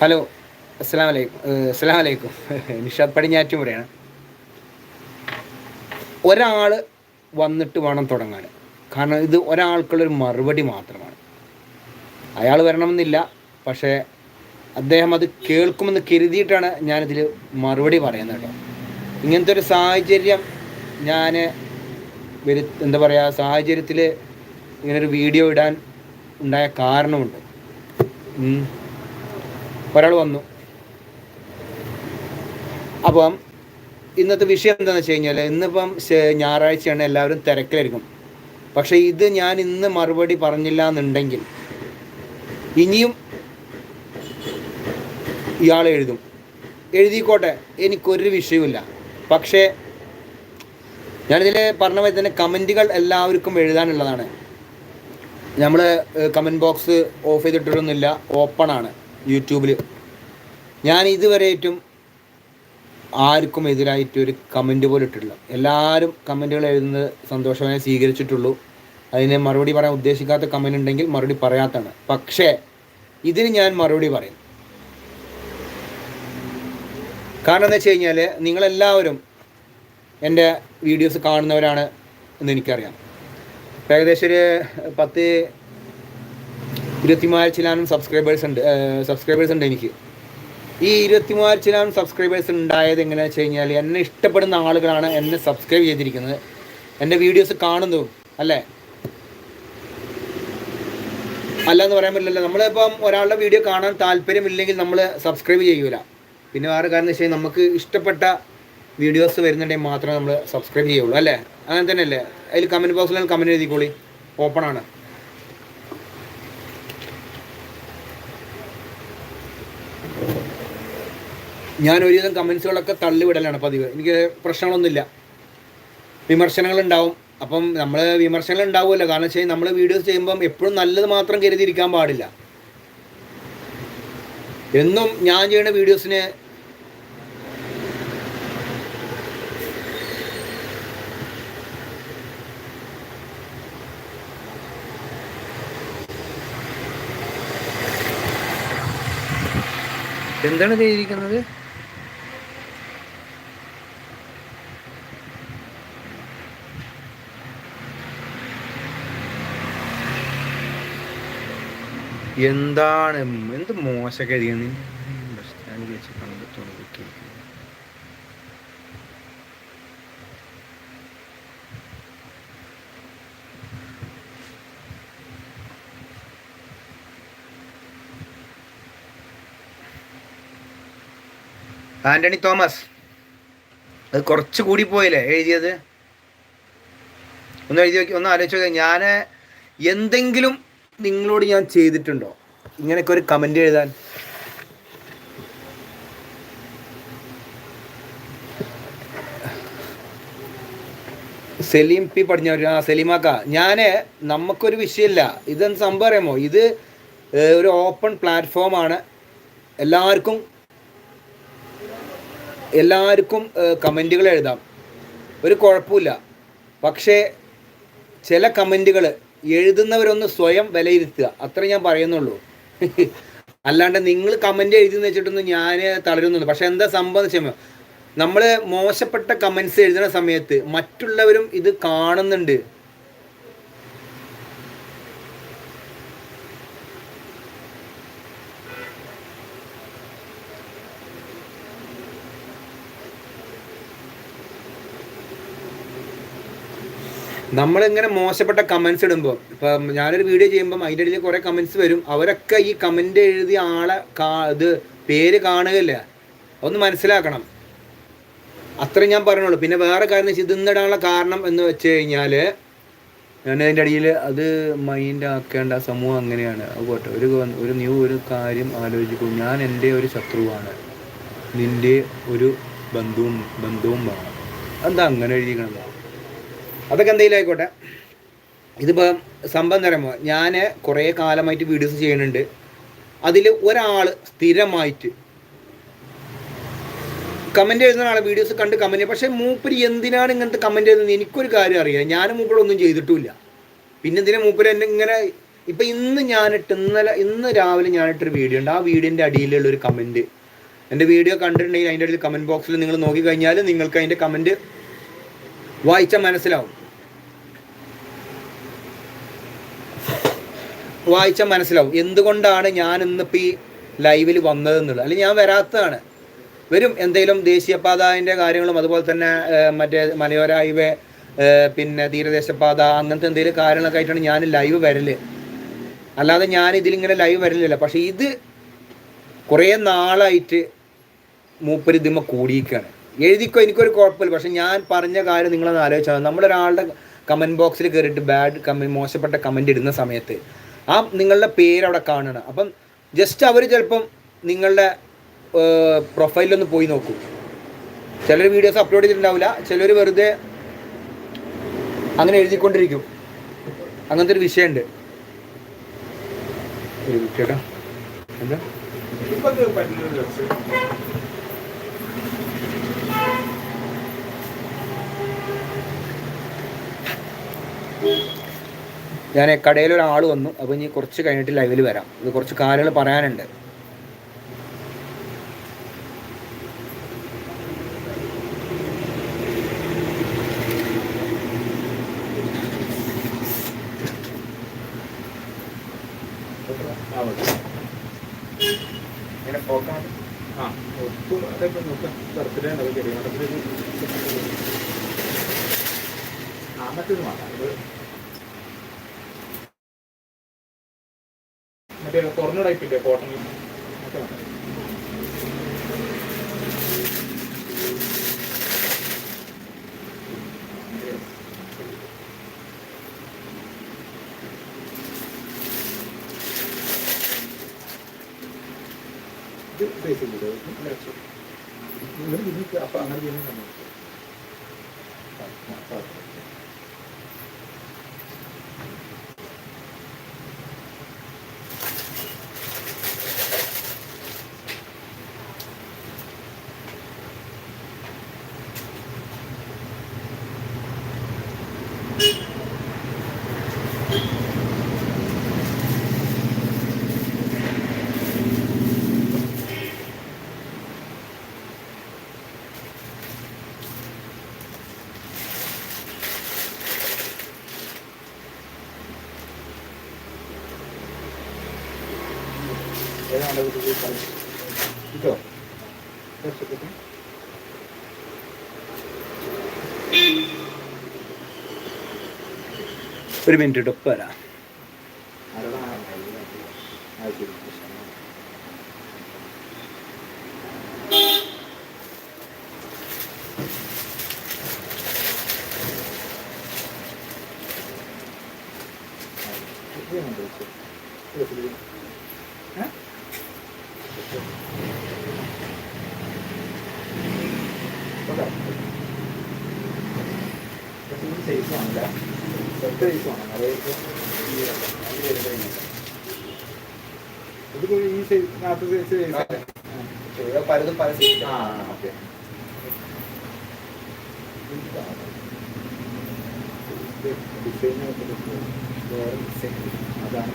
Hello അസ്സാം വലൈക്കും അസ്സാം വലൈക്കും നിഷാദ് പടിഞ്ഞാറ്റുമുറയാണ് ഒരാൾ വന്നിട്ട് വേണം തുടങ്ങാൻ. കാരണം ഇത് ഒരാൾക്കുള്ളൊരു മറുപടി മാത്രമാണ്. അയാൾ വരണമെന്നില്ല പക്ഷേ അദ്ദേഹം അത് കേൾക്കുമെന്ന് കരുതിയിട്ടാണ് ഞാനിതിൽ മറുപടി പറയുന്നത് കേട്ടോ. ഇങ്ങനത്തെ ഒരു സാഹചര്യം ഞാൻ വരു എന്താ പറയുക സാഹചര്യത്തിൽ ഇങ്ങനൊരു വീഡിയോ ഇടാൻ ഉണ്ടായ കാരണമുണ്ട്. ഒരാൾ വന്നു. അപ്പം ഇന്നത്തെ വിഷയം എന്താണെന്ന് വെച്ച് കഴിഞ്ഞാൽ ഇന്നിപ്പം ഞായറാഴ്ചയാണ് എല്ലാവരും തിരക്കിലായിരിക്കും. പക്ഷേ ഇത് ഞാൻ ഇന്ന് മറുപടി പറഞ്ഞില്ല എന്നുണ്ടെങ്കിൽ ഇനിയും ഇയാൾ എഴുതും. എഴുതിക്കോട്ടെ എനിക്കൊരു വിഷയമില്ല പക്ഷേ ഞാനിതിൽ പറഞ്ഞ പോലെ തന്നെ കമന്റുകൾ എല്ലാവർക്കും എഴുതാനുള്ളതാണ്. നമ്മൾ കമന്റ് ബോക്സ് ഓഫ് ചെയ്തിട്ടൊന്നുമില്ല ഓപ്പൺ ആണ് യൂട്യൂബിൽ ഞാൻ ഇതുവരെയായിട്ടും ആർക്കും എതിരായിട്ട് ഒരു കമന്റ് പോലും ഇട്ടിട്ടില്ല. എല്ലാവരും കമന്റുകൾ എഴുതുന്നത് സന്തോഷമായി സ്വീകരിച്ചിട്ടുള്ളൂ. അതിന് മറുപടി പറയാൻ ഉദ്ദേശിക്കാത്ത കമന്റ് ഉണ്ടെങ്കിൽ മറുപടി പറയാത്തതാണ്. പക്ഷേ ഇതിന് ഞാൻ മറുപടി പറയും. കാരണം എന്താ വെച്ച് കഴിഞ്ഞാൽ നിങ്ങളെല്ലാവരും എന്റെ വീഡിയോസ് കാണുന്നവരാണ് എന്ന് എനിക്കറിയാം. ഏകദേശം ഒരു പത്ത് ഇരുപത്തിമൂവായിരം ചിലാനും സബ്സ്ക്രൈബേഴ്സ് ഉണ്ട് സബ്സ്ക്രൈബേഴ്സ് ഉണ്ട് എനിക്ക്. ഈ ഇരുപത്തിമൂവായിരം ചിലാനും സബ്സ്ക്രൈബേഴ്സ് ഉണ്ടായത് എങ്ങനെയാണെന്ന് വെച്ച് കഴിഞ്ഞാൽ എന്നെ ഇഷ്ടപ്പെടുന്ന ആളുകളാണ് എന്നെ സബ്സ്ക്രൈബ് ചെയ്തിരിക്കുന്നത്. എന്റെ വീഡിയോസ് കാണുന്നു അല്ലേ? അല്ല എന്ന് പറയാൻ പറ്റില്ലല്ലോ. നമ്മളിപ്പം ഒരാളുടെ വീഡിയോ കാണാൻ താല്പര്യമില്ലെങ്കിൽ നമ്മൾ സബ്സ്ക്രൈബ് ചെയ്യൂല. പിന്നെ വേറെ കാരണം വെച്ച് കഴിഞ്ഞാൽ നമുക്ക് ഇഷ്ടപ്പെട്ട വീഡിയോസ് വരുന്നുണ്ടെങ്കിൽ മാത്രമേ നമ്മൾ സബ്സ്ക്രൈബ് ചെയ്യുള്ളൂ അല്ലേ? അങ്ങനെ തന്നെയല്ലേ? അതിൽ കമന്റ് ബോക്സിൽ കമന്റ് എഴുതിക്കോളി. ഓപ്പൺ ഞാൻ ഒരുവിധം കമൻസുകളൊക്കെ തള്ളിവിടലാണ് പതിവ്. എനിക്ക് പ്രശ്നങ്ങളൊന്നുമില്ല. വിമർശനങ്ങൾ ഉണ്ടാവും അപ്പം നമ്മൾ വിമർശനങ്ങൾ ഉണ്ടാവുമല്ലോ കാരണം വെച്ച് കഴിഞ്ഞാൽ നമ്മൾ വീഡിയോസ് ചെയ്യുമ്പം എപ്പോഴും നല്ലത് മാത്രം കരുതിയിരിക്കാൻ പാടില്ല. എന്നും ഞാൻ ചെയ്യുന്ന വീഡിയോസിന് എന്താണ് ചെയ്തിരിക്കുന്നത്? എന്താണ് എന്ത് കണ്ട് തുറക്കി ആന്റണി തോമസ് അത് കുറച്ച് കൂടി പോയില്ലേ എഴുതിയത്? ഒന്ന് എഴുതി ഒന്ന് ആലോചിച്ച് ഞാൻ എന്തെങ്കിലും നിങ്ങളോട് ഞാൻ ചെയ്തിട്ടുണ്ടോ? ഇങ്ങനെയൊക്കെ ഒരു കമന്റ് എഴുതാൻ. സലീം പി പടിഞ്ഞാറ് ആ സലീമാക്ക ഞാൻ നമുക്കൊരു വിഷയമില്ല. ഇതെന്ത് സംഭവം അറിയാമോ? ഇത് ഒരു ഓപ്പൺ പ്ലാറ്റ്ഫോമാണ് എല്ലാവർക്കും എല്ലാവർക്കും കമന്റുകൾ എഴുതാം. ഒരു കുഴപ്പമില്ല. പക്ഷേ ചില കമന്റുകൾ എഴുതുന്നവരൊന്ന് സ്വയം വിലയിരുത്തുക. അത്ര ഞാൻ പറയുന്നുള്ളൂ. അല്ലാണ്ട് നിങ്ങൾ കമന്റ് എഴുതി വെച്ചിട്ടൊന്നും ഞാൻ തളരുന്നുണ്ട് പക്ഷെ എന്താ സംഭവം എന്ന് വെച്ചാൽ നമ്മൾ മോശപ്പെട്ട കമന്റ്സ് എഴുതുന്ന സമയത്ത് മറ്റുള്ളവരും ഇത് കാണുന്നുണ്ട്. നമ്മളിങ്ങനെ മോശപ്പെട്ട കമൻസ് ഇടുമ്പോൾ ഇപ്പം ഞാനൊരു വീഡിയോ ചെയ്യുമ്പോൾ അതിന്റെ ഇടയിൽ കുറേ കമൻസ് വരും. അവരൊക്കെ ഈ കമന്റ് എഴുതിയ ആളെ കാ ഇത് പേര് കാണുകയില്ല. ഒന്ന് മനസ്സിലാക്കണം. അത്ര ഞാൻ പറഞ്ഞുള്ളൂ. പിന്നെ വേറെ കാര്യം വെച്ചാൽ ഇതിന്നിടാനുള്ള കാരണം എന്ന് വെച്ച് കഴിഞ്ഞാൽ ഞാൻ അതിന്റെ അടിയിൽ അത് മൈൻഡ് ആക്കേണ്ട സമൂഹം അങ്ങനെയാണ്. പോട്ടെ. ഒരു ഒരു ന്യൂ ഒരു കാര്യം ആലോചിക്കും ഞാൻ എന്റെ ഒരു ശത്രുവാണ്. നിന്റെ ഒരു ബന്ധുവും ബന്ധുവും വേണം. എന്താ അങ്ങനെ എഴുതിക്കണത് അതൊക്കെ എന്തെങ്കിലും ആയിക്കോട്ടെ. ഇതിപ്പോൾ സംഭവം തരമോ ഞാൻ കുറേ കാലമായിട്ട് വീഡിയോസ് ചെയ്യുന്നുണ്ട്. അതിൽ ഒരാൾ സ്ഥിരമായിട്ട് കമന്റ് എഴുതുന്ന ആളെ വീഡിയോസ് കണ്ട് കമന്റ് പക്ഷേ മൂപ്പര് എന്തിനാണ് ഇങ്ങനത്തെ കമന്റ് എഴുതുന്നത്? എനിക്കൊരു കാര്യം അറിയാം. ഞാൻ മൂപ്പരൊന്നും ചെയ്തിട്ടില്ല പിന്നെ എന്തിനാ മൂപ്പര് എന്നെ ഇങ്ങനെ ഇപ്പം ഇന്ന് ഞാനിട്ട് ഇന്നലെ ഇന്ന് രാവിലെ ഞാനിട്ടൊരു വീഡിയോ ഉണ്ട്. ആ വീഡിയോന്റെ അടിയിലുള്ള ഒരു കമന്റ് എന്റെ വീഡിയോ കണ്ടിട്ടുണ്ടെങ്കിൽ അതിന്റെ അടിയിൽ കമന്റ് ബോക്സിൽ നിങ്ങൾ നോക്കിക്കഴിഞ്ഞാൽ നിങ്ങൾക്ക് അതിന്റെ കമന്റ് വായിച്ചാൽ മനസ്സിലാവും. വായിച്ച മനസ്സിലാവും. എന്തുകൊണ്ടാണ് ഞാൻ ഇന്നിപ്പോൾ ഈ ലൈവിൽ വന്നതെന്നുള്ളത്? അല്ലെങ്കിൽ ഞാൻ വരാത്തതാണ്. വരും. എന്തെങ്കിലും ദേശീയപാതന്റെ കാര്യങ്ങളും അതുപോലെ തന്നെ മറ്റേ മലയോര ഹൈവേ പിന്നെ തീരദേശപാത അങ്ങനത്തെ എന്തെങ്കിലും കാര്യങ്ങളൊക്കെ ആയിട്ടാണ് ഞാൻ ലൈവ് വരൽ. അല്ലാതെ ഞാൻ ഇതിലിങ്ങനെ ലൈവ് വരലില്ല. പക്ഷേ ഇത് കുറേ നാളായിട്ട് മൂപ്പര് ഇതിമ്മ കൂടിയിരിക്കുകയാണ് എഴുതിക്കോ എനിക്കൊരു കുഴപ്പമില്ല. പക്ഷെ ഞാൻ പറഞ്ഞ കാര്യം നിങ്ങളൊന്ന് ആലോചിച്ചാൽ നമ്മളൊരാളുടെ കമന്റ് ബോക്സിൽ കയറിയിട്ട് ബാഡ് കമന്റ് മോശപ്പെട്ട കമന്റ് ഇടുന്ന സമയത്ത് ആ നിങ്ങളുടെ പേര് അവിടെ കാണണം. അപ്പം ജസ്റ്റ് അവർ ചിലപ്പം നിങ്ങളുടെ പ്രൊഫൈലൊന്ന് പോയി നോക്കും. ചിലർ വീഡിയോസ് അപ്ലോഡ് ചെയ്തിട്ടുണ്ടാവില്ല. ചിലർ വെറുതെ അങ്ങനെ എഴുതിക്കൊണ്ടിരിക്കും. അങ്ങനത്തെ ഒരു വിഷയമുണ്ട്. എന്താ ഇപ്പൊ ഇത് പറ്റുന്ന ഡ്രസ് ഞാൻ കടയിൽ ഒരാൾ വന്നു. അപ്പോൾ ഇനി കുറച്ച് കഴിഞ്ഞിട്ട് ലൈവിൽ വരാം. ഇത് കുറച്ച് കാര്യങ്ങൾ പറയാനുണ്ട്. ആ മതി. ആ ഒട്ടും അതൊക്കെ നോക്കാം. ബർത്ത്ഡേ ചെറിയ മറ്റൊരു മാസം ഇത് മറ്റേ കുറഞ്ഞ ടൈപ്പില്ലേ കോട്ടൺ. മറ്റേ. ഇത് ഇതിന് അപ്പൊ അങ്ങനെ ചെയ്യുന്നത് നമ്മൾ ഏതാണ് ഇത് ഇത് കളി? ഇതോ ഒരു മിനിറ്റ് ഇട്ട് വരാം ആരുടെ ആ ശരി സൈസ് ആണല്ലേ ഒറ്റ സൈസ് ആണ് അതായത് ഈ ഇത് വരുന്നത് ഇങ്ങനെ. ഇതിപ്പോ ഈ സൈസ് സൈസ് സൈസ് പലതും പല ആ ഓക്കെ. ഡിസൈൻ അതാണ്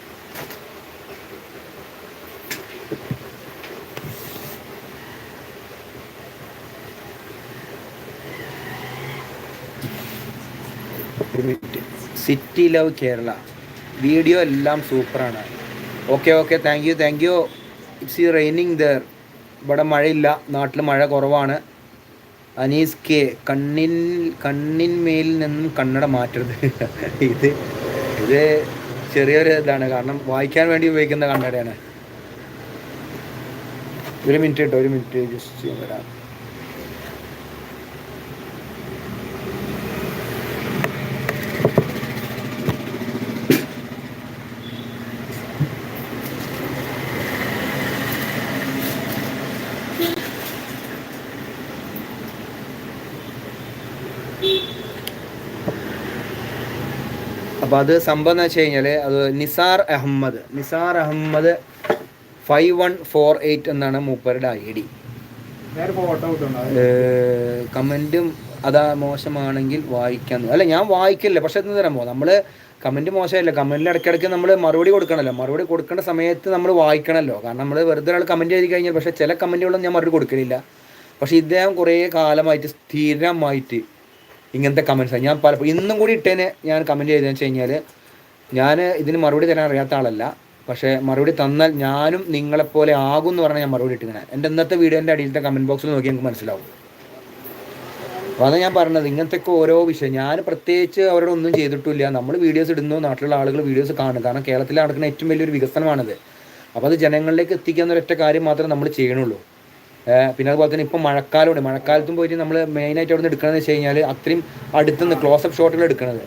സിറ്റി ലവ് കേരള വീഡിയോ എല്ലാം സൂപ്പറാണ്. Okay okay thank you thank you it's ഈ റെയിനിങ് ദർ ഇവിടെ മഴയില്ല. നാട്ടിൽ മഴ കുറവാണ്. അനീസ് കെ കണ്ണിൻ കണ്ണിന്മേൽ നിന്നും കണ്ണട മാറ്റരുത്. ഇത് ഇത് ചെറിയൊരു ഇതാണ്. കാരണം വായിക്കാൻ വേണ്ടി ഉപയോഗിക്കുന്ന കണ്ണടയാണ്. ഒരു മിനിറ്റ് കേട്ടോ ഒരു മിനിറ്റ് ജസ്റ്റ് വരാം. അപ്പോൾ അത് സംഭവം എന്ന് വെച്ച് കഴിഞ്ഞാൽ അത് Nisar Ahmed. Nisar Ahmed five one four eight എന്നാണ് മൂപ്പരുടെ ഐ ഡി കമന്റും അതാ മോശമാണെങ്കിൽ വായിക്കാൻ അല്ല ഞാൻ വായിക്കില്ല പക്ഷെ എന്ന് തരാമോ നമ്മൾ കമന്റ് മോശമല്ല കമന്റിൽ ഇടയ്ക്കിടയ്ക്ക് നമ്മൾ മറുപടി കൊടുക്കണമല്ലോ മറുപടി കൊടുക്കേണ്ട സമയത്ത് നമ്മൾ വായിക്കണമല്ലോ കാരണം നമ്മൾ വെറുതെ ഒരാൾ കമന്റ് എഴുതി കഴിഞ്ഞാൽ പക്ഷേ ചില കമന്റുകളൊന്നും ഞാൻ മറുപടി കൊടുക്കലില്ല. പക്ഷേ ഇദ്ദേഹം കുറേ കാലമായിട്ട് സ്ഥിരമായിട്ട് ഇങ്ങനത്തെ കമൻസ് ഞാൻ പല ഇന്നും കൂടി ഇട്ടേനെ ഞാൻ കമന്റ് ചെയ്തതെന്ന് വെച്ച് കഴിഞ്ഞാൽ ഞാൻ ഇതിന് മറുപടി തരാൻ അറിയാത്ത ആളല്ല. പക്ഷേ മറുപടി തന്നാൽ ഞാനും നിങ്ങളെപ്പോലെ ആകും എന്ന് പറഞ്ഞാൽ ഞാൻ മറുപടി ഇട്ടിങ്ങനെ എന്റെ ഇന്നത്തെ വീഡിയോന്റെ അടിയിലത്തെ കമന്റ് ബോക്സിൽ നോക്കി നമുക്ക് മനസ്സിലാവും. അപ്പോൾ അതാണ് ഞാൻ പറഞ്ഞത്. ഇങ്ങനത്തെയൊക്കെ ഓരോ വിഷയം. ഞാൻ പ്രത്യേകിച്ച് അവരോട് ഒന്നും ചെയ്തിട്ടില്ല. നമ്മൾ വീഡിയോസ് ഇടുന്നു. നാട്ടിലുള്ള ആളുകൾ വീഡിയോസ് കാണും കാരണം കേരളത്തിൽ നടക്കുന്ന ഏറ്റവും വലിയൊരു വികസനമാണത്. അപ്പോൾ അത് ജനങ്ങളിലേക്ക് എത്തിക്കുക എന്നൊരൊറ്റ കാര്യം മാത്രമേ നമ്മൾ ചെയ്യണുള്ളൂ. പിന്നെ അതുപോലെ തന്നെ ഇപ്പം മഴക്കാലമുണ്ട് മഴക്കാലത്തും പോയിട്ട് നമ്മൾ മെയിനായിട്ട് അവിടെ നിന്ന് എടുക്കണമെന്ന് വെച്ച് കഴിഞ്ഞാൽ അത്രയും അടുത്തുനിന്ന് ക്ലോസപ്പ് ഷോട്ടുകൾ എടുക്കുന്നത്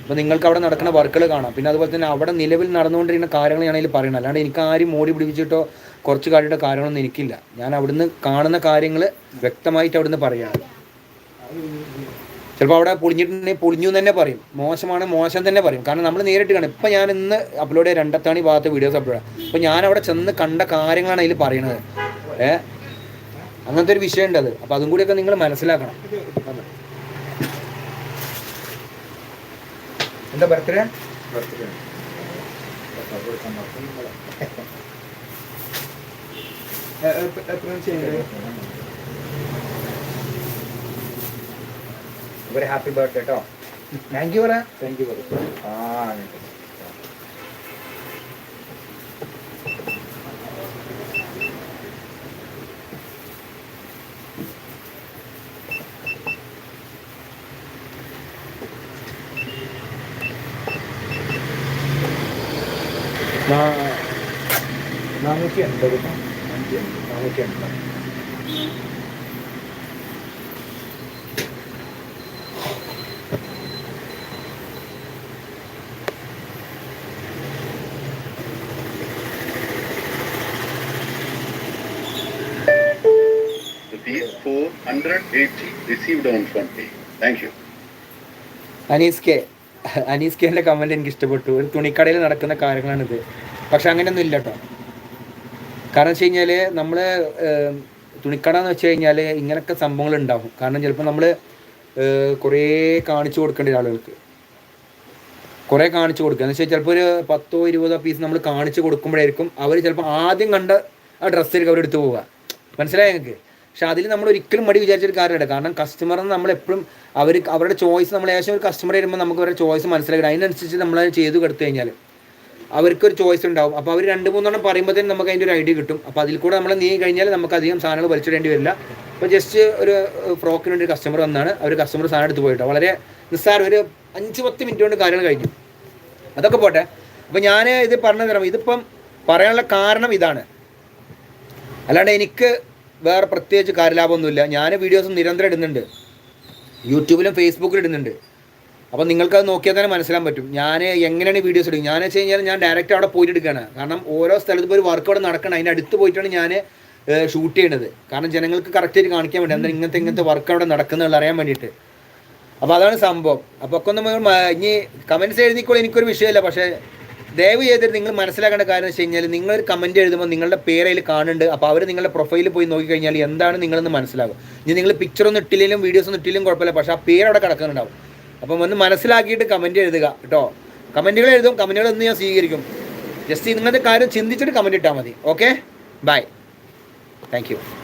അപ്പോൾ നിങ്ങൾക്ക് അവിടെ നടക്കുന്ന വർക്കുകൾ കാണാം. പിന്നെ അതുപോലെ തന്നെ അവിടെ നിലവിൽ നടന്നുകൊണ്ടിരിക്കുന്ന കാര്യങ്ങൾ ഞാൻ അതിൽ പറയണം അല്ലാണ്ട് എനിക്ക് ആരും മോടി പിടിപ്പിച്ചിട്ടോ കുറച്ച് കാര്യയുടെ കാര്യങ്ങളൊന്നും എനിക്കില്ല. ഞാൻ അവിടുന്ന് കാണുന്ന കാര്യങ്ങൾ വ്യക്തമായിട്ട് അവിടുന്ന് പറയാം. ചിലപ്പോൾ അവിടെ പൊളിഞ്ഞിട്ടുണ്ടെങ്കിൽ പൊളിഞ്ഞു തന്നെ പറയും. മോശമാണ് മോശം തന്നെ പറയും. കാരണം നമ്മൾ നേരിട്ട് കാണും. ഇപ്പം ഞാൻ ഇന്ന് അപ്ലോഡ് ചെയ്ത രണ്ടത്താണി ഭാഗത്ത് വീഡിയോസ് അപ്ലോഡ് ചെയ്യാം അപ്പോൾ ഞാൻ അവിടെ ചെന്ന് കണ്ട കാര്യങ്ങളാണ് അതിൽ പറയണത്. ഏ? അങ്ങനത്തെ ഒരു വിഷയം ഉണ്ട് അത് അപ്പോൾ അതും കൂടിയൊക്കെ നിങ്ങൾ മനസ്സിലാക്കണം. എന്താ ബർത്ത്ഡേ? ബർത്ത്ഡേ ഒരു ഹാപ്പി ബർത്ത്ഡേ കേട്ടോ താങ്ക് യു പറ. താങ്ക് യു ആ നാനൂറ്റി എൺപത് നാനൂറ്റി എൺപത് rupees 480 received on phone pay. Thank you. Anees K Anis കെന്റെ comment എനിക്ക് ഇഷ്ടപ്പെട്ടു ഒരു തുണിക്കടയിൽ നടക്കുന്ന കാര്യങ്ങളാണിത്. പക്ഷെ അങ്ങനെയൊന്നും ഇല്ല കേട്ടോ കാരണം വെച്ച് കഴിഞ്ഞാൽ നമ്മൾ തുണിക്കട എന്ന് വെച്ച് കഴിഞ്ഞാൽ ഇങ്ങനൊക്കെ സംഭവങ്ങൾ ഉണ്ടാകും കാരണം ചിലപ്പോൾ നമ്മൾ കുറേ കാണിച്ചു കൊടുക്കേണ്ട ആളുകൾക്ക്. കുറേ കാണിച്ചു കൊടുക്കുക എന്ന് വെച്ചാൽ ചിലപ്പോൾ ഒരു പത്തോ ഇരുപതോ പീസ് നമ്മൾ കാണിച്ചു കൊടുക്കുമ്പോഴായിരിക്കും അവർ ചിലപ്പോൾ ആദ്യം കണ്ട ആ ഡ്രസ്സിലേക്ക് അവരെടുത്ത് പോവുക. മനസ്സിലായോ നിങ്ങൾക്ക് പക്ഷെ അതിൽ നമ്മൾ ഒരിക്കലും മടി വിചാരിച്ചൊരു കാര്യമില്ല. കാരണം കസ്റ്റമർ നമ്മൾ എപ്പോഴും അവർ അവരുടെ ചോയ്സ് നമ്മൾ ഏകദേശം ഒരു കസ്റ്റമർ വരുമ്പോൾ നമുക്ക് അവരുടെ ചോയ്സ് മനസ്സിലാക്കണം അതിനനുസരിച്ച് നമ്മൾ അത് ചെയ്ത് കൊടുത്തു കഴിഞ്ഞാൽ അവർക്കൊരു ചോയ്സ് ഉണ്ടാവും. അപ്പോൾ അവർ രണ്ട് മൂന്നെണ്ണം പറയുമ്പോഴത്തേനും നമുക്ക് അതിന്റെ ഒരു ഐഡിയ കിട്ടും. അപ്പോൾ അതിൽ കൂടെ നമ്മൾ നീങ്ങി കഴിഞ്ഞാൽ നമുക്ക് അധികം സാധനങ്ങൾ വലിച്ചിടേണ്ടി വരില്ല. അപ്പോൾ ജസ്റ്റ് ഒരു ഫ്രോക്കിന് വേണ്ടി ഒരു കസ്റ്റമർ വന്നാണ്. അവർ കസ്റ്റമർ സാധനം എടുത്ത് പോയിട്ടോ. വളരെ നിസ്സാരം. ഒരു അഞ്ച് പത്ത് മിനിറ്റ് കൊണ്ട് കാര്യങ്ങൾ കഴിഞ്ഞു. അതൊക്കെ പോട്ടെ. അപ്പോൾ ഞാൻ ഇത് പറഞ്ഞു തരാം ഇതിപ്പം പറയാനുള്ള കാരണം ഇതാണ്. അല്ലാണ്ട് എനിക്ക് വേറെ പ്രത്യേകിച്ച് കാര്യലാഭമൊന്നുമില്ല. ഞാൻ വീഡിയോസ് നിരന്തരം ഇടുന്നുണ്ട്. യൂട്യൂബിലും ഫേസ്ബുക്കിലും ഇടുന്നുണ്ട്. അപ്പോൾ നിങ്ങൾക്കത് നോക്കിയാൽ തന്നെ മനസ്സിലാൻ പറ്റും. ഞാൻ എങ്ങനെയാണ് വീഡിയോസ് എടുക്കുക ഞാൻ വെച്ച് കഴിഞ്ഞാൽ ഞാൻ ഡയറക്റ്റ് അവിടെ പോയിട്ട് എടുക്കുകയാണ്. കാരണം ഓരോ സ്ഥലത്തും ഒരു വർക്ക് അവിടെ നടക്കണം. അതിന്റെ അടുത്ത് പോയിട്ടാണ് ഞാൻ ഷൂട്ട് ചെയ്യണത്. കാരണം ജനങ്ങൾക്ക് കറക്റ്റായിട്ട് കാണിക്കാൻ വേണ്ടി എന്താ ഇങ്ങനത്തെ ഇങ്ങനത്തെ വർക്ക് അവിടെ നടക്കുന്നുള്ള അറിയാൻ വേണ്ടിയിട്ട്. അപ്പോൾ അതാണ് സംഭവം. അപ്പോൾ ഒക്കെ ഒന്ന് ഇനി കമൻസ് എഴുതിക്കോളൂ. എനിക്കൊരു വിഷയമല്ല. പക്ഷേ ദയവ് ചെയ്തിട്ട് നിങ്ങൾ മനസ്സിലാക്കേണ്ട കാര്യം വെച്ച് കഴിഞ്ഞാൽ നിങ്ങളൊരു കമന്റ് എഴുതുമ്പോൾ നിങ്ങളുടെ പേര് അതിൽ കാണുന്നുണ്ട്. അപ്പോൾ അവർ നിങ്ങളുടെ പ്രൊഫൈലിൽ പോയി നോക്കിക്കഴിഞ്ഞാൽ എന്താണ് നിങ്ങളെന്ന് മനസ്സിലാകും ഇനി നിങ്ങൾ പിക്ചർ ഒന്നും ഇട്ടില്ലെങ്കിലും വീഡിയോസ് ഒന്നും ഇട്ടില്ലെങ്കിലും കുഴപ്പമില്ല. പക്ഷേ ആ പേര് അവിടെ കിടക്കുന്നുണ്ടാവും. അപ്പം ഒന്ന് മനസ്സിലാക്കിയിട്ട് കമന്റ് എഴുതുക കേട്ടോ കമന്റുകൾ എഴുതും. കമന്റുകളൊന്നും ഞാൻ സ്വീകരിക്കും. ജസ്റ്റ് നിങ്ങളുടെ കാര്യം ചിന്തിച്ചിട്ട് കമന്റ് ഇട്ടാൽ മതി. Okay bye thank